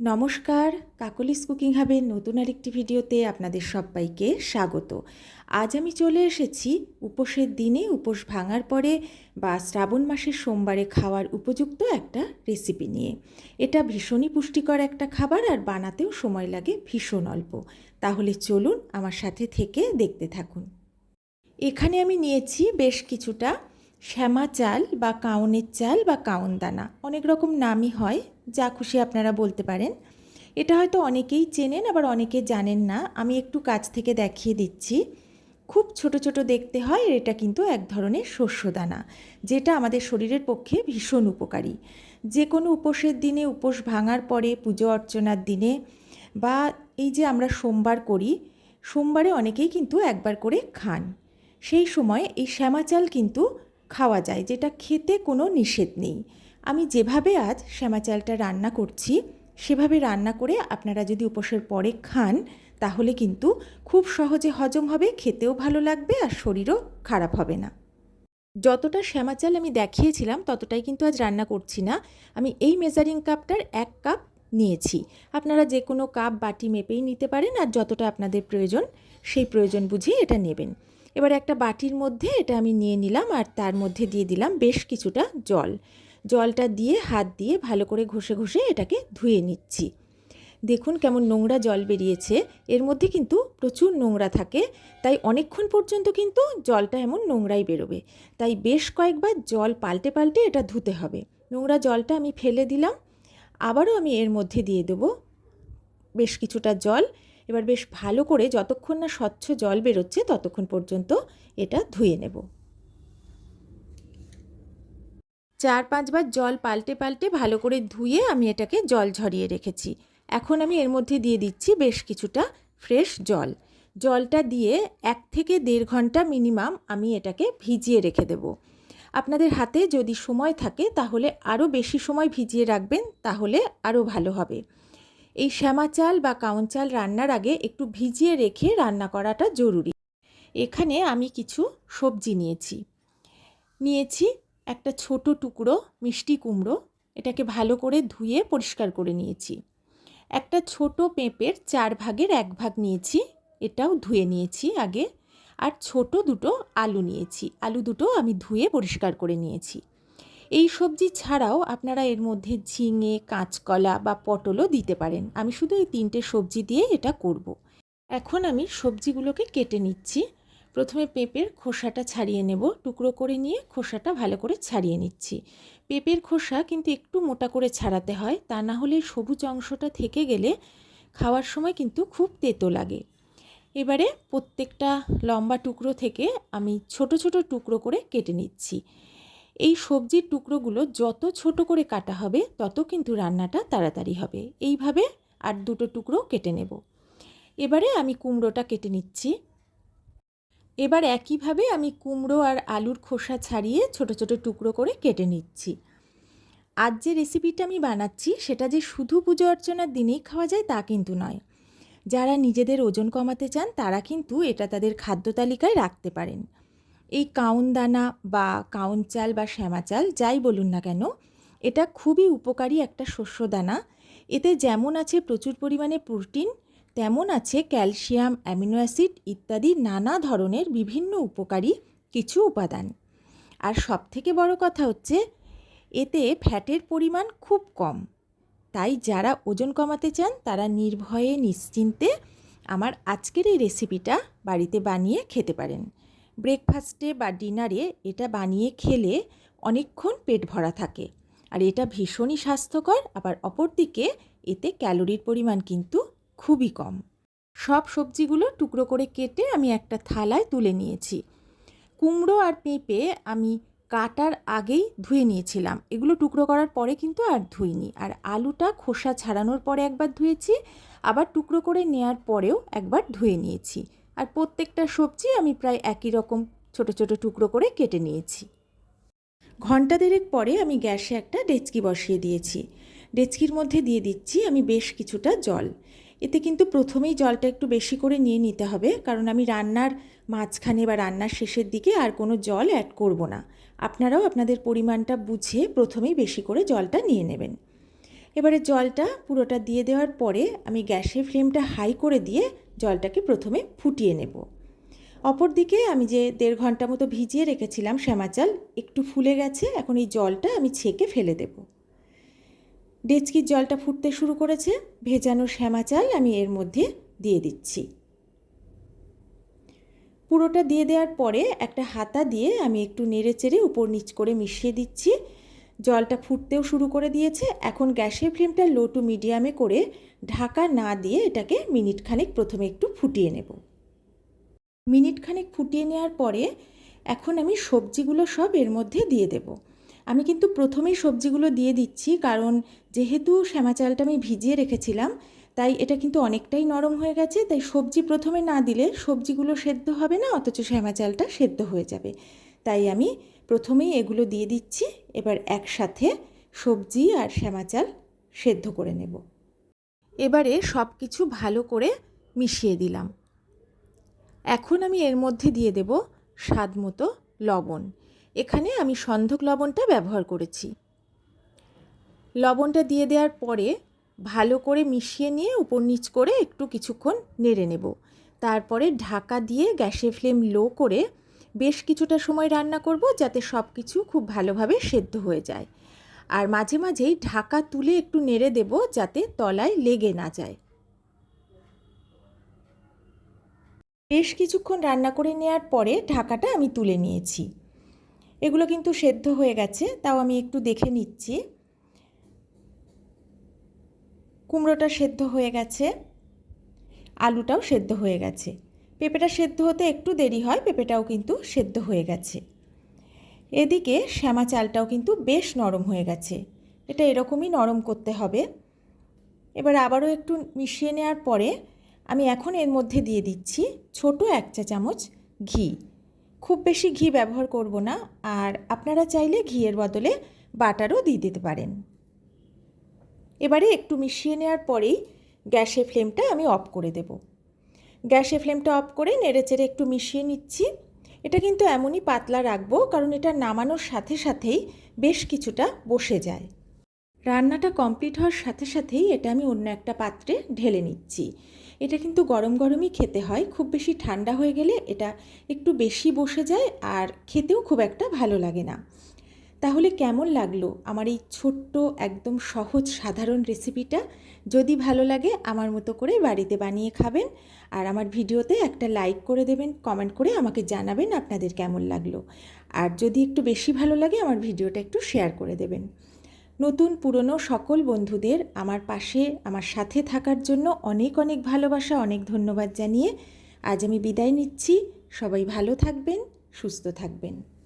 নমস্কার, কাকলিস কুকিং হাবের নতুন আরেকটি ভিডিওতে আপনাদের সবাইকে স্বাগত। আজ আমি চলে এসেছি উপোসের দিনে উপোস ভাঙার পরে বা শ্রাবণ মাসের সোমবারে খাওয়ার উপযুক্ত একটা রেসিপি নিয়ে। এটা ভীষণই পুষ্টিকর একটা খাবার আর বানাতেও সময় লাগে ভীষণ অল্প। তাহলে চলুন আমার সাথে থেকে দেখতে থাকুন। এখানে আমি নিয়েছি বেশ কিছুটা শ্যামা চাল বা কাউনের চাল বা কাউন দানা অনেক রকম নামই হয়, যা খুশি আপনারা বলতে পারেন। এটা হয়তো অনেকেই চেনেন, আবার অনেকে জানেন না। আমি একটু কাছ থেকে দেখিয়ে দিচ্ছি। খুব ছোট ছোট দেখতে হয় এটা কিন্তু এক ধরনের শস্য দানা যেটা আমাদের শরীরের পক্ষে ভীষণ উপকারী। যে কোনো উপোসের দিনে, উপোস ভাঙার পরে, পুজো অর্চনার দিনে, বা এই যে আমরা সোমবার করি, সোমবারে অনেকেই কিন্তু একবার করে খান। সেই সময় এই শ্যামা চাল কিন্তু খাওয়া যায়, যেটা খেতে কোনো নিষেধ নেই। আমি যেভাবে আজ শ্যামা চালটা রান্না করছি, সেভাবে রান্না করে আপনারা যদি উপোসের পরে খান, তাহলে কিন্তু খুব সহজে হজম হবে, খেতেও ভালো লাগবে আর শরীরও খারাপ হবে না। যতটা শ্যামা চাল আমি দেখিয়েছিলাম, ততটাই কিন্তু আজ রান্না করছি না। আমি এই মেজারিং কাপটার এক কাপ নিয়েছি। আপনারা যে কোনো কাপ বাটি মেপেই নিতে পারেন, আর যতটা আপনাদের প্রয়োজন, সেই প্রয়োজন বুঝিয়ে এটা নেবেন। এবার একটা বাটির মধ্যে এটা আমি নিয়ে নিলাম আর তার মধ্যে দিয়ে দিলাম বেশ কিছুটা জল। জলটা দিয়ে, হাত দিয়ে ভালো করে ঘষে ঘষে এটাকে ধুয়ে নিচ্ছি। দেখুন কেমন নোংরা জল বেরিয়েছে। এর মধ্যে কিন্তু প্রচুর নোংরা থাকে, তাই অনেকক্ষণ পর্যন্ত কিন্তু জলটা এমন নোংরাই বেরোবে। তাই বেশ কয়েকবার জল পাল্টে পাল্টে এটা ধুতে হবে। নোংরা জলটা আমি ফেলে দিলাম। আবারও আমি এর মধ্যে দিয়ে দেবো বেশ কিছুটা জল। এবার বেশ ভালো করে যতক্ষণ না স্বচ্ছ জল বেরোচ্ছে ততক্ষণ পর্যন্ত এটা ধুয়ে নেব। চার পাঁচবার জল পাল্টে পাল্টে ভালো করে ধুয়ে আমি এটাকে জল ঝরিয়ে রেখেছি। এখন আমি এর মধ্যে দিয়ে দিচ্ছি বেশ কিছুটা ফ্রেশ জল। জলটা দিয়ে এক থেকে দেড় ঘণ্টা মিনিমাম আমি এটাকে ভিজিয়ে রেখে দেব। আপনাদের হাতে যদি সময় থাকে তাহলে আরও বেশি সময় ভিজিয়ে রাখবেন তাহলে আরও ভালো হবে। এই শ্যামা চাল বা কাউন চাল রান্নার আগে একটু ভিজিয়ে রেখে রান্না করাটা জরুরি। এখানে আমি কিছু সবজি নিয়েছি। নিয়েছি একটা ছোট টুকরো মিষ্টি কুমড়ো, এটাকে ভালো করে ধুয়ে পরিষ্কার করে নিয়েছি। একটা ছোট পেঁপের চার ভাগের এক ভাগ নিয়েছি, এটাও ধুয়ে নিয়েছি আগে। আর ছোট দুটো আলু নিয়েছি, আলু দুটো আমি ধুয়ে পরিষ্কার করে নিয়েছি। এই সবজি ছাড়াও আপনারা এর মধ্যে ঝিঙে, কাঁচকলা বা পটলও দিতে পারেন। আমি শুধু এই তিনটে সবজি দিয়ে এটা করব। এখন আমি সবজিগুলোকে কেটে নিচ্ছি। প্রথমে পেঁপের খোসাটা ছাড়িয়ে নেব। টুকরো করে নিয়ে খোসাটা ভালো করে ছাড়িয়ে নিচ্ছি। পেঁপের খোসা কিন্তু একটু মোটা করে ছাড়াতে হয়। তা না হলে সবুজ অংশটা থেকে গেলে খাওয়ার সময় কিন্তু খুব তেতো লাগে। এবারে প্রত্যেকটা লম্বা টুকরো থেকে আমি ছোট ছোট টুকরো করে কেটে নিচ্ছি। এই সবজির টুকরোগুলো যত ছোট করে কাটা হবে, তত কিন্তু রান্নাটা তাড়াতাড়ি হবে। এইভাবে আর দুটো টুকরো কেটে নেব। এবারে আমি কুমড়োটা কেটে নিচ্ছি। এবার একইভাবে আমি কুমড়ো আর আলুর খোসা ছাড়িয়ে ছোট ছোট টুকরো করে কেটে নিচ্ছি। আজ যে রেসিপিটা আমি বানাচ্ছি, সেটা যে শুধু পুজো অর্চনার দিনেই খাওয়া যায় তা কিন্তু নয়। যারা নিজেদের ওজন কমাতে চান, তারা কিন্তু এটা তাদের খাদ্য তালিকায় রাখতে পারেন। এই কাউন দানা বা কাউন চাল বা শ্যামা চাল যাই বলুন না কেন, এটা খুবই উপকারী একটা শস্য দানা এতে যেমন আছে প্রচুর পরিমাণে প্রোটিন, তেমন আছে ক্যালসিয়াম, অ্যামিনো অ্যাসিড ইত্যাদি নানা ধরনের বিভিন্ন উপকারী কিছু উপাদান। আর সবথেকে বড় কথা হচ্ছে, এতে ফ্যাটের পরিমাণ খুব কম। তাই যারা ওজন কমাতে চান, তারা নির্ভয়ে, নিশ্চিন্তে আমার আজকের এই রেসিপিটা বাড়িতে বানিয়ে খেতে পারেন। ব্রেকফাস্টে বা ডিনারে এটা বানিয়ে খেলে অনেকক্ষণ পেট ভরা থাকে। আর এটা ভীষণই স্বাস্থ্যকর, আবার অপরদিকে এতে ক্যালোরির পরিমাণ কিন্তু খুবই কম। সব সবজিগুলো টুকরো করে কেটে আমি একটা থালায় তুলে নিয়েছি। কুমড়ো আর পেঁপে আমি কাটার আগেই ধুয়ে নিয়েছিলাম। এগুলো টুকরো করার পরে কিন্তু আর ধুইনি। আর আলুটা খোসা ছাড়ানোর পরে একবার ধুয়েছি, আবার টুকরো করে নেয়ার পরেও একবার ধুয়ে নিয়েছি। আর প্রত্যেকটা সবজি আমি প্রায় একই রকম ছোট ছোট টুকরো করে কেটে নিয়েছি। ঘণ্টা দেড়েক পরে আমি গ্যাসে একটা ডেচকি বসিয়ে দিয়েছি। ডেচকির মধ্যে দিয়ে দিচ্ছি আমি বেশ কিছুটা জল। এতে কিন্তু প্রথমেই জলটা একটু বেশি করে নিয়ে নিতে হবে, কারণ আমি রান্নার মাঝখানে বা রান্নার শেষের দিকে আর কোনো জল অ্যাড করব না। আপনারাও আপনাদের পরিমাণটা বুঝে প্রথমেই বেশি করে জলটা নিয়ে নেবেন। এবারে জলটা পুরোটা দিয়ে দেওয়ার পরে আমি গ্যাসের ফ্লেমটা হাই করে দিয়ে জলটাকে প্রথমে ফুটিয়ে নেব। অপরদিকে আমি যে দেড় ঘণ্টা মতো ভিজিয়ে রেখেছিলাম শ্যামা চাল একটু ফুলে গেছে, এখন এই জলটা আমি ছেঁকে ফেলে দেব। ডেচকির জলটা ফুটতে শুরু করেছে, ভেজানো শ্যামা চাল আমি এর মধ্যে দিয়ে দিচ্ছি। পুরোটা দিয়ে দেওয়ার পরে একটা হাতা দিয়ে আমি একটু নেড়ে চেড়ে উপর নিচ করে মিশিয়ে দিচ্ছি। জলটা ফুটতেও শুরু করে দিয়েছে। এখন গ্যাসের ফ্লেমটা লো টু মিডিয়ামে করে ঢাকা না দিয়ে এটাকে মিনিট খানেক প্রথমে একটু ফুটিয়ে নেব। মিনিট খানেক ফুটিয়ে নেওয়ার পরে এখন আমি সবজিগুলো সব এর মধ্যে দিয়ে দেব। আমি কিন্তু প্রথমেই সবজিগুলো দিয়ে দিচ্ছি কারণ যেহেতু শ্যামা চালটা আমি ভিজিয়ে রেখেছিলাম, তাই এটা কিন্তু অনেকটাই নরম হয়ে গেছে। তাই সবজি প্রথমে না দিলে সবজিগুলো সেদ্ধ হবে না, অথচ শ্যামা চালটা সেদ্ধ হয়ে যাবে। তাই আমি প্রথমেই এগুলো দিয়ে দিচ্ছি, এবার একসাথে সবজি আর শ্যামা চাল সেদ্ধ করে নেব। এবারে সব কিছু ভালো করে মিশিয়ে দিলাম। এখন আমি এর মধ্যে দিয়ে দেব স্বাদ মতো লবণ। এখানে আমি সন্ধক লবণটা ব্যবহার করেছি। লবণটা দিয়ে দেওয়ার পরে ভালো করে মিশিয়ে নিয়ে উপর নিচ করে একটু কিছুক্ষণ নেড়ে নেব। তারপরে ঢাকা দিয়ে গ্যাসের ফ্লেম লো করে বেশ কিছুটা সময় রান্না করব যাতে সব কিছু খুব ভালোভাবে সেদ্ধ হয়ে যায়। আর মাঝে মাঝেই ঢাকা তুলে একটু নেড়ে দেব যাতে তলায় লেগে না যায়। বেশ কিছুক্ষণ রান্না করে নেওয়ার পরে ঢাকাটা আমি তুলে নিয়েছি। এগুলো কিন্তু সেদ্ধ হয়ে গেছে, তাও আমি একটু দেখে নিচ্ছি। কুমড়োটা সেদ্ধ হয়ে গেছে, আলুটাও সেদ্ধ হয়ে গেছে। পেঁপেটা সেদ্ধ হতে একটু দেরি হয়, পেঁপেটাও কিন্তু সেদ্ধ হয়ে গেছে। এদিকে শ্যামা চালটাও কিন্তু বেশ নরম হয়ে গেছে। এটা এরকমই নরম করতে হবে। এবার আবারও একটু মিশিয়ে নেওয়ার পরে আমি এখন এর মধ্যে দিয়ে দিচ্ছি ছোট এক চা চামচ ঘি। খুব বেশি ঘি ব্যবহার করব না, আর আপনারা চাইলে ঘিয়ের বদলে বাটারও দিয়ে দিতে পারেন। এবারে একটু মিশিয়ে নেওয়ার পরেই গ্যাসের ফ্লেমটা আমি অফ করে দেব। গ্যাসের ফ্লেমটা অফ করে নেড়েচেড়ে একটু মিশিয়ে নিচ্ছি। এটা কিন্তু এমনই পাতলা রাখব, কারণ এটা নামানোর সাথে সাথেই বেশ কিছুটা বসে যায়। রান্নাটা কমপ্লিট হওয়ার সাথে সাথেই এটা আমি অন্য একটা পাত্রে ঢেলে নিচ্ছি। এটা কিন্তু গরম গরমই খেতে হয়, খুব বেশি ঠান্ডা হয়ে গেলে এটা একটু বেশি বসে যায় আর খেতেও খুব একটা ভালো লাগে না। তাহলে কেমন লাগল আমার এই ছোট্ট, একদম সহজ, সাধারণ রেসিপিটা যদি ভালো লাগে, আমার মতো করে বাড়িতে বানিয়ে খাবেন। আর আমার ভিডিওতে একটা লাইক করে দেবেন কমেন্ট করে আমাকে জানাবেন আপনাদের কেমন লাগল। আর যদি একটু বেশি ভালো লাগে, আমার ভিডিওটা একটু শেয়ার করে দেবেন। নতুন, পুরনো সকল বন্ধুদের আমার পাশে, আমার সাথে থাকার জন্য অনেক অনেক ভালোবাসা, অনেক ধন্যবাদ জানিয়ে আজ আমি বিদায় নিচ্ছি। সবাই ভালো থাকবেন, সুস্থ থাকবেন।